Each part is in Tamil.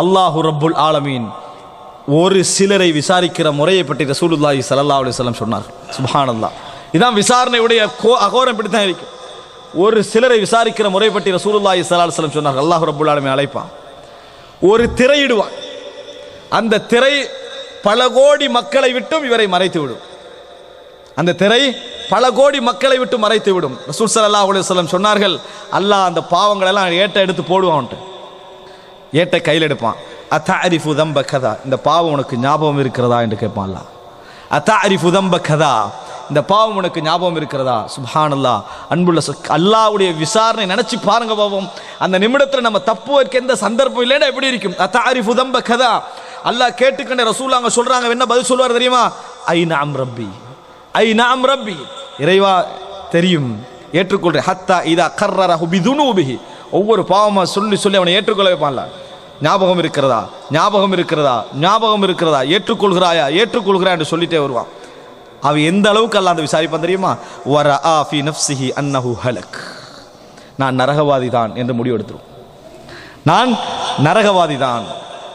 அல்லாஹு ரப்புல் ஆலமீன் ஒரு சிலரை விசாரிக்கிற முறையை பற்றி ரசூலுல்லாஹி சல்லா அலைஹி வஸல்லம் சொன்னார் சுபஹானல்லா இதான் விசாரணையுடைய கோ அகோரம் இப்படி தான் இருக்கு. ஒரு சிலரை விசாரிக்கிற முறை பற்றி ரசூலுல்லாஹி சல்லா அலைஹி சொன்னார் அல்லாஹ் ரப்புல் ஆலமீன் அழைப்பான். ஒரு திரையிடுவான். அந்த திரை பல கோடி மக்களை விட்டும் இவரை மறைத்து விடும். அந்த திரை பல கோடி மக்களை விட்டு மறைத்து விடும். ரசூல் சல்லா அலுவலம் சொன்னார்கள் அல்லாஹ் அந்த பாவங்களெல்லாம் ஏற்ற ஏட்ட எடுத்து போடுவான்ட்டு. ஏட்ட கையில் எடுப்பான். அத்தா தம்ப கதா. இந்த பாவம் உனக்கு ஞாபகம் இருக்கிறதா என்று கேட்பான் அத்தா அத்தாரிஃபு தம்ப கதா. இந்த பாவம் உனக்கு ஞாபகம் இருக்கிறதா? சுப்ஹானல்லா அன்புள்ள அல்லாவுடைய விசாரணை நினைச்சு பாருங்க பாவம். அந்த நிமிடத்தில் நம்ம தப்புவதற்கு எந்த சந்தர்ப்பம் இல்லைன்னா எப்படி இருக்கும்? அத்தாரிஃபு தம்ப கதா. அல்லாஹ் கேட்டுக்கண்ட ரசூல் அவங்க சொல்கிறாங்க என்ன பதில் சொல்வார் தெரியுமா? ஐ நாம் ரப்பி. ஐ நாம் ரப்பி. இறைவா தெரியும். ஏற்றுக்கொள்றேன். ஹத்தா இதா கர்ரரஹு பிதுனூபிஹி. ஒவ்வொரு பாவமாக சொல்லி சொல்லி அவனை ஏற்றுக்கொள்ள வைப்பான்ல ஞாபகம் இருக்கிறதா? ஞாபகம் இருக்கிறதா? ஞாபகம் இருக்கிறதா? ஏற்றுக்கொள்கிறாயா? ஏற்றுக்கொள்கிறா என்று சொல்லிட்டே வருவான். அவன் எந்த அளவுக்கு அல்ல அந்த விசாரிப்பான் தெரியுமா? வர ஆ ஃபி அன்னஹு ஹலக். நான் நரகவாதி தான் என்று முடிவெடுத்துரும் நான் நரகவாதி தான்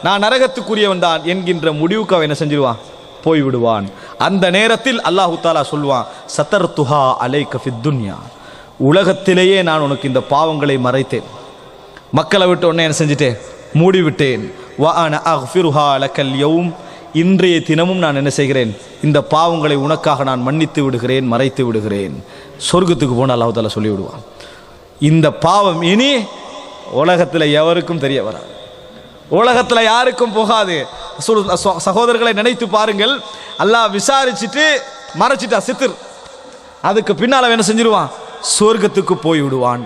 நான் நரகத்துக்குரியவன் தான் என்கின்ற முடிவுக்கு அவன் என்ன செஞ்சிருவான்? போய்விடுவான் அந்த நேரத்தில் அல்லாஹு தாலா சொல்லுவான் சத்தர் துஹா அலை கஃபி துன்யா. உலகத்திலேயே நான் உனக்கு இந்த பாவங்களை மறைத்தேன். மக்களை விட்டு உடனே என்ன செஞ்சுட்டேன்? மூடிவிட்டேன். வ அன அஃபிருஹா அலக்கல் யவும் இன்றைய தினமும் நான் என்ன செய்கிறேன்? இந்த பாவங்களை உனக்காக நான் மன்னித்து விடுகிறேன் மறைத்து விடுகிறேன். சொர்க்கத்துக்கு போனால் அல்லாஹால தாலா சொல்லி விடுவான் இந்த பாவம் இனி உலகத்தில் எவருக்கும் தெரிய வராது. உலகத்தில் யாருக்கும் போகாது. சொல்- சகோதரர்களை நினைத்து பாருங்கள். அல்லாஹ் விசாரிச்சுட்டு மறைச்சிட்டா சித்திர் அதுக்கு பின்னால் என்ன செஞ்சிருவான்? சொர்க்கத்துக்கு போய் விடுவான்